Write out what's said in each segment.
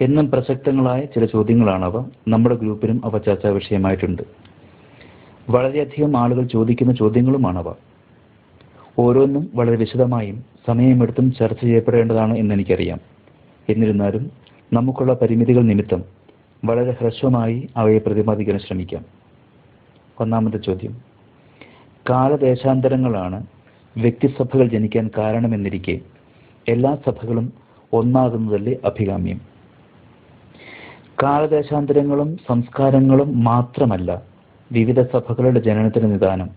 എന്നും പ്രസക്തങ്ങളായ ചില ചോദ്യങ്ങളാണ് അവ നമ്മുടെ ഗ്രൂപ്പിനും അവ ചർച്ചാ വിഷയമായിട്ടുണ്ട്. വളരെയധികം ആളുകൾ ചോദിക്കുന്ന ചോദ്യങ്ങളുമാണവ ഓരോന്നും വളരെ വിശദമായും സമയമെടുത്തും ചർച്ച ചെയ്യപ്പെടേണ്ടതാണ് എന്ന് എനിക്കറിയാം. എന്നിരുന്നാലും നമുക്കുള്ള പരിമിതികൾ നിമിത്തം വളരെ ഹ്രസ്വമായി അവയെ പ്രതിപാദിക്കാൻ ശ്രമിക്കാം. ഒന്നാമത്തെ ചോദ്യം. കാലദേശാന്തരങ്ങളാണ് വ്യക്തിസഭകൾ ജനിക്കാൻ കാരണമെന്നിരിക്കെ എല്ലാ സഭകളും ഒന്നാകുന്നതല്ലേ അഭികാമ്യം? കാലദേശാന്തരങ്ങളും സംസ്കാരങ്ങളും മാത്രമല്ല വിവിധ സഭകളുടെ ജനനത്തിന് നിദാനം.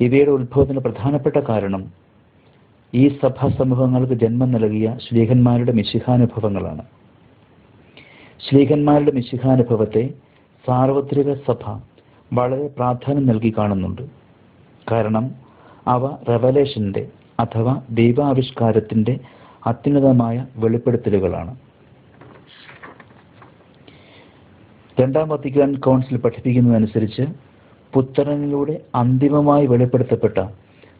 ഇവയുടെ ഉത്ഭവത്തിന് പ്രധാനപ്പെട്ട കാരണം ഈ സഭാ സമൂഹങ്ങൾക്ക് ജന്മം നൽകിയ ശ്ലീഹന്മാരുടെ മിശിഹാനുഭവങ്ങളാണ്. ശ്ലീഹന്മാരുടെ മിശിഹാനുഭവത്തെ സാർവത്രിക സഭ വളരെ പ്രാധാന്യം നൽകി കാണുന്നുണ്ട്. കാരണം അവ റെവലേഷന്റെ അഥവാ ദൈവാവിഷ്കാരത്തിന്റെ അത്യുന്നതമായ വെളിപ്പെടുത്തലുകളാണ്. രണ്ടാം വത്തിക്കാൻ കൗൺസിൽ പഠിപ്പിക്കുന്നതനുസരിച്ച് പുത്രനിലൂടെ അന്തിമമായി വെളിപ്പെടുത്തപ്പെട്ട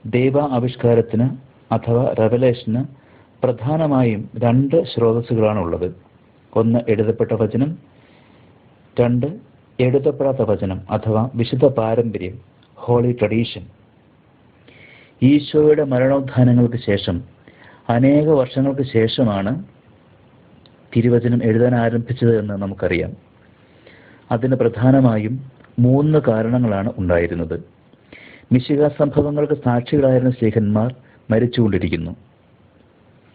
ദൈവ ആവിഷ്കാരത്തിന് അഥവാ റെവലേഷന് പ്രധാനമായും രണ്ട് സ്രോതസ്സുകളാണ് ഉള്ളത് ഒന്ന് എഴുതപ്പെട്ട വചനം രണ്ട് എഴുതപ്പെടാത്ത വചനം അഥവാ വിശുദ്ധ പാരമ്പര്യം ഹോളി ട്രഡീഷൻ. ഈശോയുടെ മരണോത്ഥാനങ്ങൾക്ക് ശേഷം അനേക വർഷങ്ങൾക്ക് ശേഷമാണ് തിരുവചനം എഴുതാൻ ആരംഭിച്ചത് എന്ന് നമുക്കറിയാം. അതിന് പ്രധാനമായും മൂന്ന് കാരണങ്ങളാണ് ഉണ്ടായിരുന്നത്. മിശിക സംഭവങ്ങൾക്ക് സാക്ഷികളായിരുന്ന ശേഖന്മാർ മരിച്ചുകൊണ്ടിരിക്കുന്നു.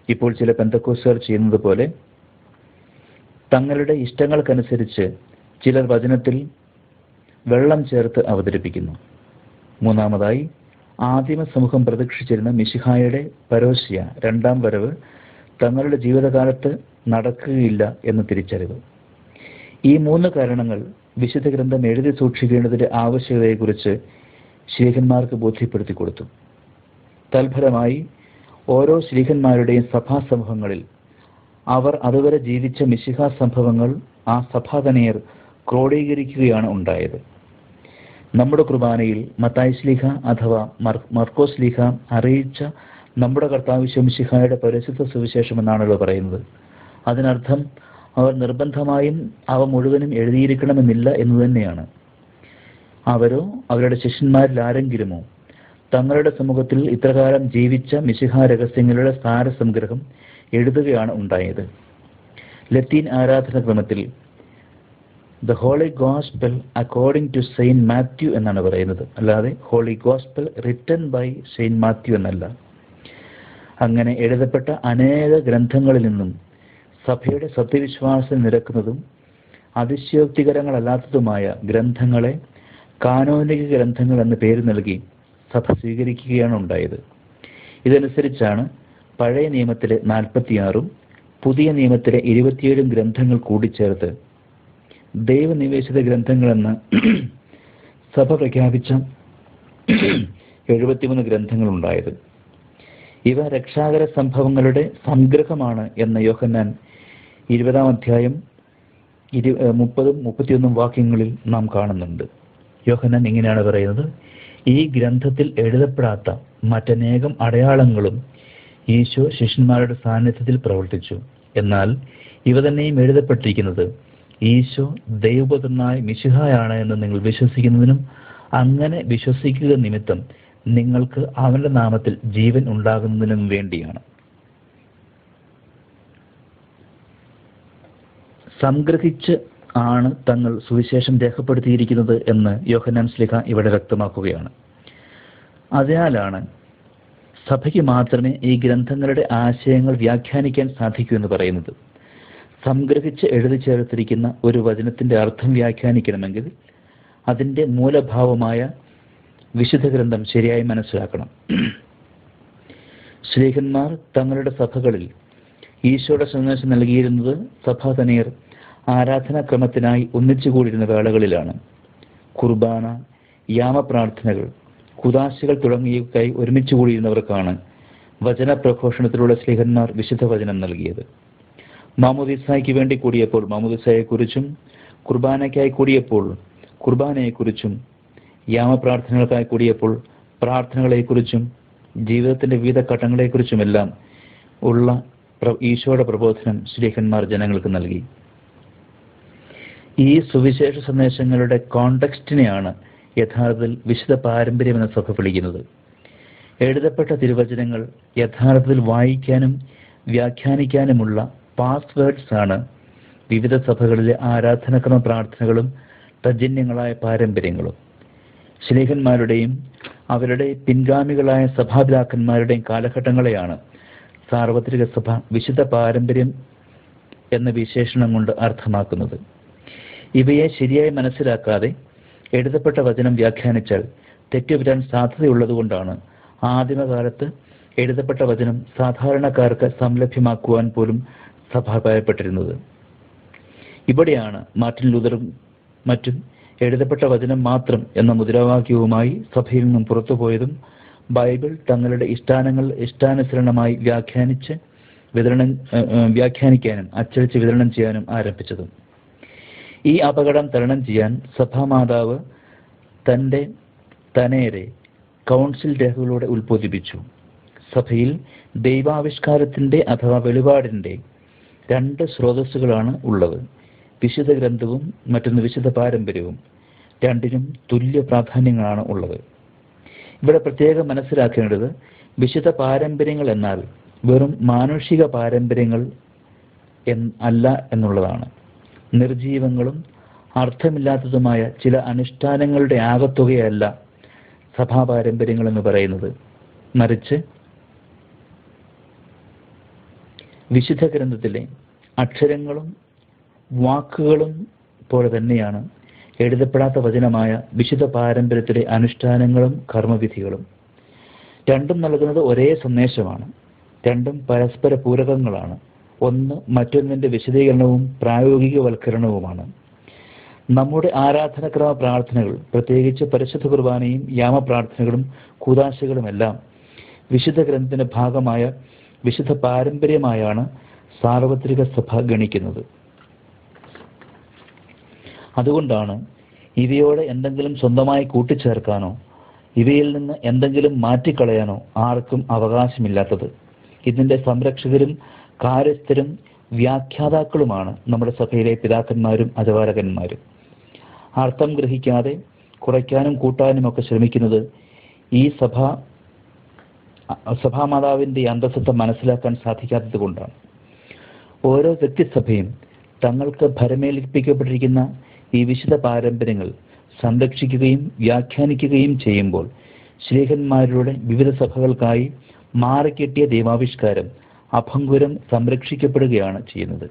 ഇപ്പോൾ ചില പെന്തക്കോസുകാർ ചെയ്യുന്നത് പോലെ തങ്ങളുടെ ഇഷ്ടങ്ങൾക്കനുസരിച്ച് ചിലർ വചനത്തിൽ വെള്ളം ചേർത്ത് അവതരിപ്പിക്കുന്നു. മൂന്നാമതായി ആദിമ സമൂഹം പ്രതീക്ഷിച്ചിരുന്ന മിശിഹായുടെ പരോശിയ രണ്ടാം വരവ് തങ്ങളുടെ ജീവിതകാലത്ത് നടക്കുകയില്ല എന്ന് തിരിച്ചറിവ്. ഈ മൂന്ന് കാരണങ്ങൾ വിശുദ്ധ ഗ്രന്ഥം എഴുതി സൂക്ഷിക്കേണ്ടതിന്റെ ആവശ്യകതയെക്കുറിച്ച് ശ്രീഹന്മാർക്ക് ബോധ്യപ്പെടുത്തി കൊടുത്തു. തൽഫലമായി ഓരോ ശ്രീഹന്മാരുടെയും സഭാ സംഭവങ്ങളിൽ അവർ അതുവരെ ജീവിച്ച മിശിഹ സംഭവങ്ങൾ ആ സഭാതനയർ ക്രോഡീകരിക്കുകയാണ് ഉണ്ടായത്. നമ്മുടെ കുർബാനയിൽ മത്തായി ശ്ലീഹ അഥവാ മർക്കോസ് ശ്ലീഹ അറിയിച്ച നമ്മുടെ കർത്താവ് ശംശിഹായുടെ പരിശുദ്ധ സുവിശേഷം എന്നാണല്ലോ പറയുന്നത്. അതിനർത്ഥം അവർ നിർബന്ധമായും അവ മുഴുവനും എഴുതിയിരിക്കണമെന്നില്ല എന്ന് തന്നെയാണ്. അവരോ അവരുടെ ശിഷ്യന്മാരിൽ ആരെങ്കിലുമോ തങ്ങളുടെ സമൂഹത്തിൽ ഇത്രകാലം ജീവിച്ച മിശിഹാ രഹസ്യങ്ങളുടെ സാരസംഗ്രഹം എഴുതുകയാണ് ഉണ്ടായത്. ലത്തീൻ ആരാധന ക്രമത്തിൽ the holy gospel according to saint Matthew എന്നാണ് പറയുന്നത്. അല്ലാതെ holy gospel written by saint Matthew എന്നല്ല. അങ്ങനെ എഴുതപ്പെട്ട അനേക ഗ്രന്ഥങ്ങളിൽ നിന്നും സഭയുടെ സത്യവിശ്വാസം നിരക്കുന്നതും അതിശയോക്തികരങ്ങളല്ലാത്തതുമായ ഗ്രന്ഥങ്ങളെ കാനോനിക ഗ്രന്ഥങ്ങൾ എന്ന പേര് നൽകി സഭ സ്വീകരിക്കുകയാണ് ഉണ്ടായത്. ഇതനുസരിച്ചാണ് പഴയ നിയമത്തിലെ നാൽപ്പത്തിയാറും പുതിയ നിയമത്തിലെ ഇരുപത്തിയേഴും ഗ്രന്ഥങ്ങൾ കൂടിച്ചേർത്ത് ദൈവനിവേശിത ഗ്രന്ഥങ്ങളെന്ന് സഭ പ്രഖ്യാപിച്ച എഴുപത്തിമൂന്ന് ഗ്രന്ഥങ്ങളുണ്ടായത് ഇവ രക്ഷാകര സംഭവങ്ങളുടെ സംഗ്രഹമാണ് എന്ന യോഹന്നാൻ ഇരുപതാം അധ്യായം ഇരു മുപ്പതും മുപ്പത്തിയൊന്നും വാക്യങ്ങളിൽ നാം കാണുന്നുണ്ട്. യോഹന്നാൻ ഇങ്ങനെയാണ് പറയുന്നത് ഈ ഗ്രന്ഥത്തിൽ എഴുതപ്പെടാത്ത മറ്റനേകം അടയാളങ്ങളും ഈശോ ശിഷ്യന്മാരുടെ സാന്നിധ്യത്തിൽ പ്രവർത്തിച്ചു. എന്നാൽ ഇവ തന്നെയും എഴുതപ്പെട്ടിരിക്കുന്നത് ഈശോ ദൈവപുത്രനായ മിശിഹായാണ് എന്ന് നിങ്ങൾ വിശ്വസിക്കുന്നതിനും അങ്ങനെ വിശ്വസിക്കുക നിമിത്തം നിങ്ങൾക്ക് അവന്റെ നാമത്തിൽ ജീവൻ ഉണ്ടാകുന്നതിനും വേണ്ടിയാണ്. സംഗ്രഹിച്ച് ആണ് തങ്ങൾ സുവിശേഷം രേഖപ്പെടുത്തിയിരിക്കുന്നത് എന്ന് യോഹന്നാൻ സ്ലിഹ ഇവിടെ വ്യക്തമാക്കുകയാണ്. അതിനാലാണ് സഭയ്ക്ക് മാത്രമേ ഈ ഗ്രന്ഥങ്ങളുടെ ആശയങ്ങൾ വ്യാഖ്യാനിക്കാൻ സാധിക്കൂ എന്ന് പറയുന്നത്. സംഗ്രഹിച്ച് എഴുതി ചേർത്തിരിക്കുന്ന ഒരു വചനത്തിന്റെ അർത്ഥം വ്യാഖ്യാനിക്കണമെങ്കിൽ അതിന്റെ മൂലഭാവമായ വിശുദ്ധ ഗ്രന്ഥം ശരിയായി മനസ്സിലാക്കണം. ശ്രീഹന്മാർ തങ്ങളുടെ സഭകളിൽ ഈശോയുടെ സന്ദേശം നൽകിയിരുന്നത് സഭാതനയർ ആരാധനാക്രമത്തിനായി ഒന്നിച്ചുകൂടിയിരുന്ന വേളകളിലാണ്. കുർബാന യാമപ്രാർത്ഥനകൾ കുദാശികൾ തുടങ്ങിയവയ്ക്കായി ഒരുമിച്ച് കൂടിയിരുന്നവർക്കാണ് വചന പ്രഘോഷണത്തിലൂടെ സ്ലിഹന്മാർ വിശുദ്ധ വചനം നൽകിയത്. മാമുദിസായ്ക്ക് വേണ്ടി കൂടിയപ്പോൾ മാമുദിസായെക്കുറിച്ചും കുർബാനയ്ക്കായി കൂടിയപ്പോൾ കുർബാനയെക്കുറിച്ചും യാമപ്രാർത്ഥനകൾക്കായി കൂടിയപ്പോൾ പ്രാർത്ഥനകളെക്കുറിച്ചും ജീവിതത്തിന്റെ വിവിധ ഘട്ടങ്ങളെക്കുറിച്ചുമെല്ലാം ഉള്ള ഈശോയുടെ പ്രബോധനം ശ്രീഹന്മാർ ജനങ്ങൾക്ക് നൽകി. ഈ സുവിശേഷ സന്ദേശങ്ങളുടെ കോണ്ടക്സ്റ്റിനെയാണ് യഥാർത്ഥത്തിൽ വിശുദ്ധ പാരമ്പര്യം എന്ന സഭ വിളിക്കുന്നത്. എഴുതപ്പെട്ട തിരുവചനങ്ങൾ യഥാർത്ഥത്തിൽ വായിക്കാനും വ്യാഖ്യാനിക്കാനുമുള്ള പാസ്വേഡ്സ് ആണ് വിവിധ സഭകളിലെ ആരാധനക്രമ പ്രാർത്ഥനകളും തജന്യങ്ങളായ പാരമ്പര്യങ്ങളും. ശ്ലീഹന്മാരുടെയും അവരുടെ പിൻഗാമികളായ സഭാപിതാക്കന്മാരുടെയും കാലഘട്ടങ്ങളെയാണ് സാർവത്രിക സഭ വിശുദ്ധ പാരമ്പര്യം എന്ന വിശേഷണം കൊണ്ട് അർത്ഥമാക്കുന്നത്. ഇവയെ ശരിയായി മനസ്സിലാക്കാതെ എഴുതപ്പെട്ട വചനം വ്യാഖ്യാനിച്ചാൽ തെറ്റുവരാൻ സാധ്യതയുള്ളതുകൊണ്ടാണ് ആദിമകാലത്ത് എഴുതപ്പെട്ട വചനം സാധാരണക്കാർക്ക് സംലഭ്യമാക്കുവാൻ പോലും സഭ ഭയപ്പെട്ടിരുന്നത് ഇവിടെയാണ് മാർട്ടിൻ ലൂതറും മറ്റും എഴുതപ്പെട്ട വചനം മാത്രം എന്ന മുദ്രാവാക്യവുമായി സഭയിൽ നിന്നും പുറത്തുപോയതും ബൈബിൾ തങ്ങളുടെ ഇഷ്ടാനങ്ങൾ ഇഷ്ടാനുസരണമായി വ്യാഖ്യാനിച്ച് വിതരണം വ്യാഖ്യാനിക്കാനും അച്ചടിച്ച് വിതരണം ചെയ്യാനും ആരംഭിച്ചതും. ഈ അപകടം തരണം ചെയ്യാൻ സഭാമാതാവ് തന്റെ തനേരെ കൗൺസിൽ രേഖകളോടെ ഉത്ബോധിപ്പിച്ചു. സഭയിൽ ദൈവാവിഷ്കാരത്തിന്റെ അഥവാ വെളിപാടിന്റെ രണ്ട് സ്രോതസ്സുകളാണ് ഉള്ളത്. വിശുദ്ധ ഗ്രന്ഥവും മറ്റൊന്ന് വിശുദ്ധ പാരമ്പര്യവും. രണ്ടിനും തുല്യ പ്രാധാന്യങ്ങളാണ് ഉള്ളത്. ഇവിടെ പ്രത്യേകം മനസ്സിലാക്കേണ്ടത് വിശുദ്ധ പാരമ്പര്യങ്ങൾ എന്നാൽ വെറും മാനുഷിക പാരമ്പര്യങ്ങൾ അല്ല എന്നുള്ളതാണ്. നിർജീവങ്ങളും അർത്ഥമില്ലാത്തതുമായ ചില അനുഷ്ഠാനങ്ങളുടെ ആകത്തുകയല്ല സഭാ പാരമ്പര്യങ്ങൾ എന്ന് പറയുന്നത്. മറിച്ച് വിശുദ്ധ ഗ്രന്ഥത്തിലെ അക്ഷരങ്ങളും വാക്കുകളും പോലെ തന്നെയാണ് എഴുതപ്പെടാത്ത വചനമായ വിശുദ്ധ പാരമ്പര്യത്തിലെ അനുഷ്ഠാനങ്ങളും കർമ്മവിധികളും. രണ്ടും നൽകുന്നത് ഒരേ സന്ദേശമാണ്. രണ്ടും പരസ്പര പൂരകങ്ങളാണ്. ഒന്ന് മറ്റൊന്നിന്റെ വിശദീകരണവും പ്രായോഗികവൽക്കരണവുമാണ്. നമ്മുടെ ആരാധനക്രമ പ്രാർത്ഥനകൾ പ്രത്യേകിച്ച് പരിശുദ്ധ കുർബാനയും യാമപ്രാർത്ഥനകളും കൂതാശകളുമെല്ലാം വിശുദ്ധ ഗ്രന്ഥത്തിന്റെ ഭാഗമായ വിശുദ്ധ പാരമ്പര്യമായാണ് സാർവത്രിക സഭ ഗണിക്കുന്നത്. അതുകൊണ്ടാണ് ഇവയോട് എന്തെങ്കിലും സ്വന്തമായി കൂട്ടിച്ചേർക്കാനോ ഇവയിൽ നിന്ന് എന്തെങ്കിലും മാറ്റിക്കളയാനോ ആർക്കും അവകാശമില്ലാത്തത്. ഇതിന്റെ സംരക്ഷകരും കാര്യസ്ഥരും വ്യാഖ്യാതാക്കളുമാണ് നമ്മുടെ സഭയിലെ പിതാക്കന്മാരും അജവാരകന്മാരും അർത്ഥം ഗ്രഹിക്കാതെ കുറയ്ക്കാനും കൂട്ടാനും ഒക്കെ ശ്രമിക്കുന്നത് ഈ സഭ സഭാമാതാവിന്റെ അന്തസ്സത്തെ മനസ്സിലാക്കാൻ സാധിക്കാത്തത് കൊണ്ടാണ്. ഓരോ വ്യക്തിസഭയും തങ്ങൾക്ക് ഭരമേൽപ്പിക്കപ്പെട്ടിരിക്കുന്ന ഈ വിശുദ്ധ പാരമ്പര്യങ്ങൾ സംരക്ഷിക്കുകയും വ്യാഖ്യാനിക്കുകയും ചെയ്യുമ്പോൾ ശ്രീഹന്മാരുടെ വിവിധ സഭകൾക്കായി മാറിക്കിട്ടിയ ദൈവാവിഷ്കാരം അഭംഗുരം സംരക്ഷിക്കപ്പെടുകയാണ് ചെയ്യുന്നത്.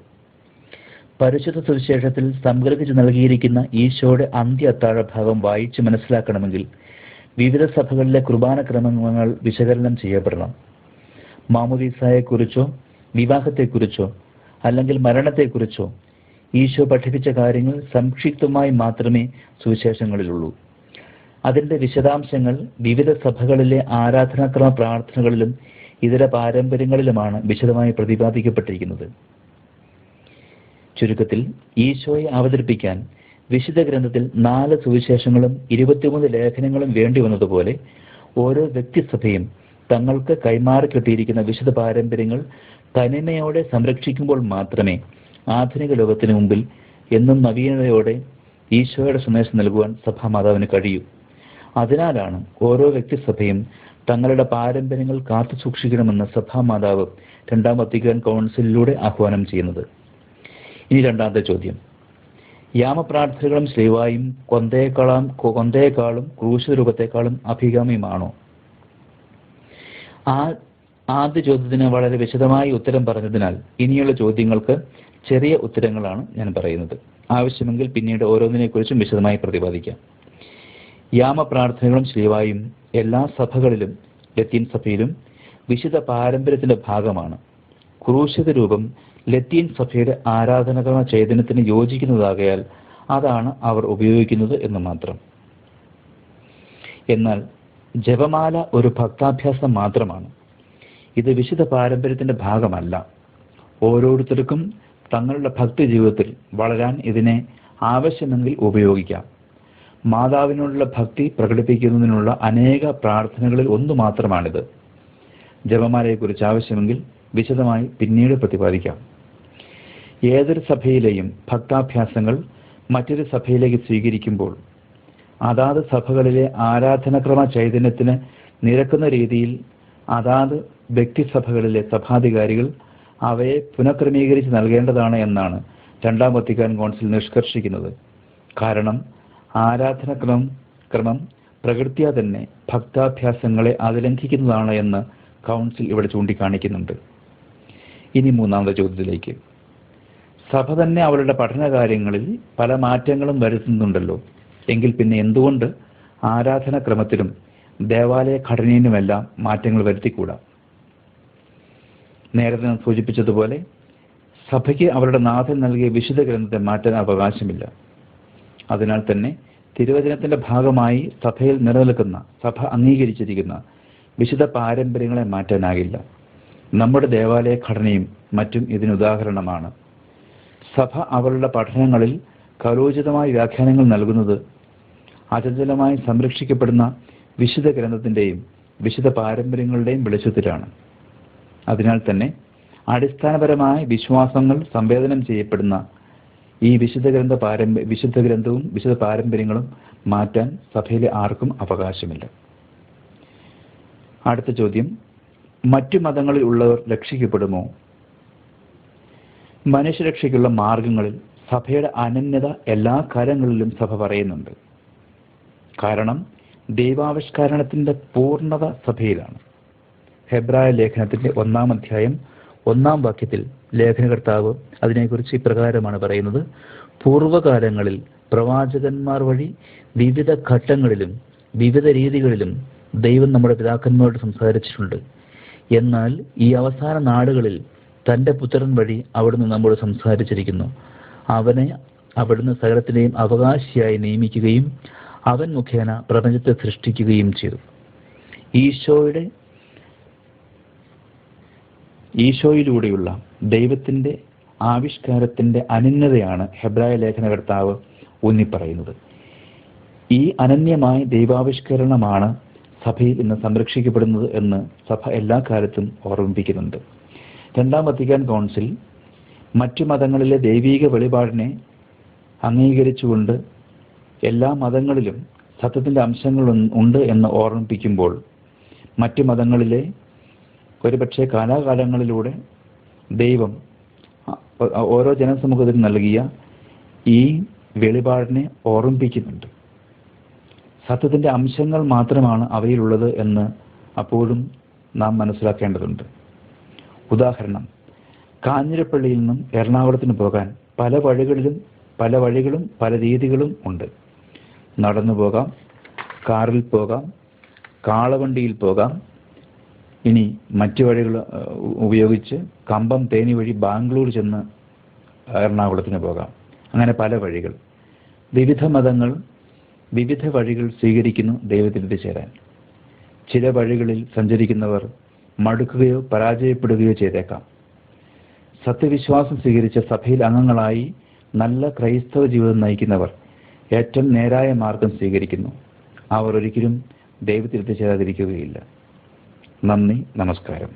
പരിശുദ്ധ സുവിശേഷത്തിൽ സംഗ്രഹിച്ചു നൽകിയിരിക്കുന്ന ഈശോയുടെ അന്ത്യ അത്താഴ ഭാഗം വായിച്ച് മനസ്സിലാക്കണമെങ്കിൽ വിവിധ സഭകളിലെ കുർബാന ക്രമങ്ങൾ വിശകലനം ചെയ്യപ്പെടണം. മാമുദീസായെക്കുറിച്ചോ വിവാഹത്തെക്കുറിച്ചോ അല്ലെങ്കിൽ മരണത്തെക്കുറിച്ചോ ഈശോ പഠിപ്പിച്ച കാര്യങ്ങൾ സംക്ഷിപ്തമായി മാത്രമേ സുവിശേഷങ്ങളിലുള്ളൂ. അതിന്റെ വിശദാംശങ്ങൾ വിവിധ സഭകളിലെ ആരാധനാക്രമ പ്രാർത്ഥനകളിലും ഇതര പാരമ്പര്യങ്ങളിലുമാണ് വിശദമായി പ്രതിപാദിക്കപ്പെട്ടിരിക്കുന്നത്. ചുരുക്കത്തിൽ ഈശോയെ അവതരിപ്പിക്കാൻ വിശുദ്ധ ഗ്രന്ഥത്തിൽ നാല് സുവിശേഷങ്ങളും ഇരുപത്തിമൂന്ന് ലേഖനങ്ങളും വേണ്ടി വന്നതുപോലെ ഓരോ വ്യക്തിസഭയും തങ്ങൾക്ക് കൈമാറി കിട്ടിയിരിക്കുന്ന വിശുദ്ധ പാരമ്പര്യങ്ങൾ തനിമയോടെ സംരക്ഷിക്കുമ്പോൾ മാത്രമേ ആധുനിക ലോകത്തിന് മുമ്പിൽ എന്നും നവീനതയോടെ ഈശോയുടെ സന്ദേശം നൽകുവാൻ സഭാമാതാവിന് കഴിയൂ. അതിനാലാണ് ഓരോ വ്യക്തിസഭയും തങ്ങളുടെ പാരമ്പര്യങ്ങൾ കാത്തു സൂക്ഷിക്കണമെന്ന് സഭാമാതാവ് രണ്ടാം വത്തിക്കാൻ കൗൺസിലിലൂടെ ആഹ്വാനം ചെയ്യുന്നത്. ഇനി രണ്ടാമത്തെ ചോദ്യം. യാമപ്രാർത്ഥനകളും ശ്രീവായും കൊന്തയേക്കാളും കൊന്തയേക്കാളും ക്രൂശ രൂപത്തെക്കാളും അഭികാമ്യമാണോ? ആ ആദ്യ ചോദ്യത്തിന് വളരെ വിശദമായി ഉത്തരം പറഞ്ഞതിനാൽ ഇനിയുള്ള ചോദ്യങ്ങൾക്ക് ചെറിയ ഉത്തരങ്ങളാണ് ഞാൻ പറയുന്നത്. ആവശ്യമെങ്കിൽ പിന്നീട് ഓരോന്നിനെക്കുറിച്ചും വിശദമായി പ്രതിപാദിക്കാം. യാമപ്രാർത്ഥനകളും ശ്രീവായും എല്ലാ സഭകളിലും ലത്തീൻ സഭയിലും വിശുദ്ധ പാരമ്പര്യത്തിന്റെ ഭാഗമാണ്. ക്രൂശിത രൂപം ലത്തീൻ സഭയുടെ ആരാധനകരണ ചൈതന്യത്തിന് യോജിക്കുന്നതാകയാൽ അതാണ് അവർ ഉപയോഗിക്കുന്നത് എന്ന് മാത്രം. എന്നാൽ ജപമാല ഒരു ഭക്താഭ്യാസം മാത്രമാണ്. ഇത് വിശുദ്ധ പാരമ്പര്യത്തിന്റെ ഭാഗമല്ല. ഓരോരുത്തർക്കും തങ്ങളുടെ ഭക്തി ജീവിതത്തിൽ വളരാൻ ഇതിനെ ആവശ്യമെങ്കിൽ ഉപയോഗിക്കാം. മാതാവിനോടുള്ള ഭക്തി പ്രകടിപ്പിക്കുന്നതിനുള്ള അനേക പ്രാർത്ഥനകളിൽ ഒന്ന് മാത്രമാണിത്. ജപമാലയെക്കുറിച്ച് ആവശ്യമെങ്കിൽ വിശദമായി പിന്നീട് പ്രതിപാദിക്കാം. ഏതൊരു സഭയിലെയും ഭക്താഭ്യാസങ്ങൾ മറ്റൊരു സഭയിലേക്ക് സ്വീകരിക്കുമ്പോൾ അതാത് സഭകളിലെ ആരാധനക്രമ ചൈതന്യത്തിന് നിരക്കുന്ന രീതിയിൽ അതാത് വ്യക്തിസഭകളിലെ സഭാധികാരികൾ അവയെ പുനഃക്രമീകരിച്ച് നൽകേണ്ടതാണ് എന്നാണ് രണ്ടാം വത്തിക്കാൻ കൗൺസിൽ നിഷ്കർഷിക്കുന്നത്. കാരണം ആരാധനക്രമം ക്രമം പ്രകൃത്യാ തന്നെ ഭക്താഭ്യാസങ്ങളെ അതിലംഘിക്കുന്നതാണ് എന്ന് കൗൺസിൽ ഇവിടെ ചൂണ്ടിക്കാണിക്കുന്നുണ്ട്. ഇനി മൂന്നാമത്തെ ചോദ്യത്തിലേക്ക്. സഭ തന്നെ അവരുടെ പഠനകാര്യങ്ങളിൽ പല മാറ്റങ്ങളും വരുത്തുന്നുണ്ടല്ലോ. എങ്കിൽ പിന്നെ എന്തുകൊണ്ട് ആരാധനാക്രമത്തിലും ദേവാലയ ഘടനയിലുമെല്ലാം മാറ്റങ്ങൾ വരുത്തിക്കൂടാ? നേരത്തെ സൂചിപ്പിച്ചതുപോലെ സഭയ്ക്ക് അവരുടെ നാഥൻ നൽകിയ വിശുദ്ധ ഗ്രന്ഥത്തെ മാറ്റാൻ അവകാശമില്ല. അതിനാൽ തന്നെ തിരുവചനത്തിന്റെ ഭാഗമായി സഭയിൽ നിലനിൽക്കുന്ന സഭ അംഗീകരിച്ചിരിക്കുന്ന വിശുദ്ധ പാരമ്പര്യങ്ങളെ മാറ്റാനാകില്ല. നമ്മുടെ ദേവാലയ ഘടനയും മറ്റും ഇതിന് ഉദാഹരണമാണ്. സഭ അവരുടെ പഠനങ്ങളിൽ കലോചിതമായ വ്യാഖ്യാനങ്ങൾ നൽകുന്നത് അചഞ്ചലമായി സംരക്ഷിക്കപ്പെടുന്ന വിശുദ്ധ ഗ്രന്ഥത്തിന്റെയും വിശുദ്ധ പാരമ്പര്യങ്ങളുടെയും വെളിച്ചത്തിലാണ്. അതിനാൽ തന്നെ അടിസ്ഥാനപരമായ വിശ്വാസങ്ങൾ സംവേദനം ചെയ്യപ്പെടുന്ന ഈ വിശുദ്ധ ഗ്രന്ഥ പാരമ്പ വിശുദ്ധ ഗ്രന്ഥവും വിശുദ്ധ പാരമ്പര്യങ്ങളും മാറ്റാൻ സഭയിലെ ആർക്കും അവകാശമില്ല. അടുത്ത ചോദ്യം. മറ്റു മതങ്ങളിൽ ഉള്ളവർ രക്ഷിക്കപ്പെടുമോ? മനുഷ്യരക്ഷയ്ക്കുള്ള മാർഗങ്ങളിൽ സഭയുടെ അനന്യത എല്ലാ കാലങ്ങളിലും സഭ പറയുന്നുണ്ട്. കാരണം ദൈവാവിഷ്കരണത്തിന്റെ പൂർണത സഭയിലാണ്. ഹെബ്രായ ലേഖനത്തിന്റെ ഒന്നാം അധ്യായം ഒന്നാം വാക്യത്തിൽ ലേഖനകർത്താവ് അതിനെക്കുറിച്ച് ഇപ്രകാരമാണ് പറയുന്നത്. പൂർവകാലങ്ങളിൽ പ്രവാചകന്മാർ വഴി വിവിധ ഘട്ടങ്ങളിലും വിവിധ രീതികളിലും ദൈവം നമ്മുടെ പിതാക്കന്മാരോട് സംസാരിച്ചിട്ടുണ്ട്. എന്നാൽ ഈ അവസാന നാടുകളിൽ തന്റെ പുത്രൻ വഴി അവിടുന്ന് നമ്മോട് സംസാരിച്ചിരിക്കുന്നു. അവനെ അവിടുന്ന് സകലത്തിനെയും അവകാശിയായി നിയമിക്കുകയും അവൻ മുഖേന പ്രപഞ്ചത്തെ സൃഷ്ടിക്കുകയും ചെയ്തു. ഈശോയുടെ ഈശോയിലൂടെയുള്ള ദൈവത്തിന്റെ ആവിഷ്കാരത്തിന്റെ അനന്യതയാണ് ഹെബ്രായ ലേഖനകർത്താവ് ഊന്നിപ്പറയുന്നത്. ഈ അനന്യമായ ദൈവാവിഷ്കരണമാണ് സഭയിൽ ഇന്ന് സംരക്ഷിക്കപ്പെടുന്നത് എന്ന് സഭ എല്ലാ കാലത്തും ഓർമ്മിപ്പിക്കുന്നുണ്ട്. രണ്ടാം വത്തിക്കാൻ കൗൺസിൽ മറ്റു മതങ്ങളിലെ ദൈവീക വെളിപാടിനെ അംഗീകരിച്ചുകൊണ്ട് എല്ലാ മതങ്ങളിലും സത്യത്തിന്റെ അംശങ്ങൾ ഉണ്ട് എന്ന് ഓർമ്മിപ്പിക്കുമ്പോൾ മറ്റു മതങ്ങളിലെ ഒരുപക്ഷെ കാലാകാലങ്ങളിലൂടെ ദൈവം ഓരോ ജനസമൂഹത്തിനും നൽകിയ ഈ വെളിപാടിനെ ഓർമ്മിപ്പിക്കുന്നുണ്ട്. സത്യത്തിന്റെ അംശങ്ങൾ മാത്രമാണ് അവയിലുള്ളത് എന്ന് അപ്പോഴും നാം മനസ്സിലാക്കേണ്ടതുണ്ട്. ഉദാഹരണം കാഞ്ഞിരപ്പള്ളിയിൽ നിന്നും എറണാകുളത്തിന് പോകാൻ പല വഴികളിലും പല വഴികളും പല രീതികളും ഉണ്ട്. നടന്നു പോകാം കാറിൽ പോകാം കാളവണ്ടിയിൽ പോകാം ഇനി മറ്റു വഴികൾ ഉപയോഗിച്ച് കമ്പം തേനി വഴി ബാംഗ്ലൂർ ചെന്ന് എറണാകുളത്തിന് പോകാം. അങ്ങനെ പല വഴികൾ. വിവിധ മതങ്ങൾ വിവിധ വഴികൾ സ്വീകരിക്കുന്നു ദൈവത്തിൽ ചേരാൻ. ചില വഴികളിൽ സഞ്ചരിക്കുന്നവർ മടുക്കുകയോ പരാജയപ്പെടുകയോ ചെയ്തേക്കാം. സത്യവിശ്വാസം സ്വീകരിച്ച സഭയിൽ അംഗങ്ങളായി നല്ല ക്രൈസ്തവ ജീവിതം നയിക്കുന്നവർ ഏറ്റവും നേരായ മാർഗം സ്വീകരിക്കുന്നു. അവർ ഒരിക്കലും ദൈവത്തിൽ എത്തിച്ചേരാതിരിക്കുകയില്ല നന്ദി നമസ്കാരം.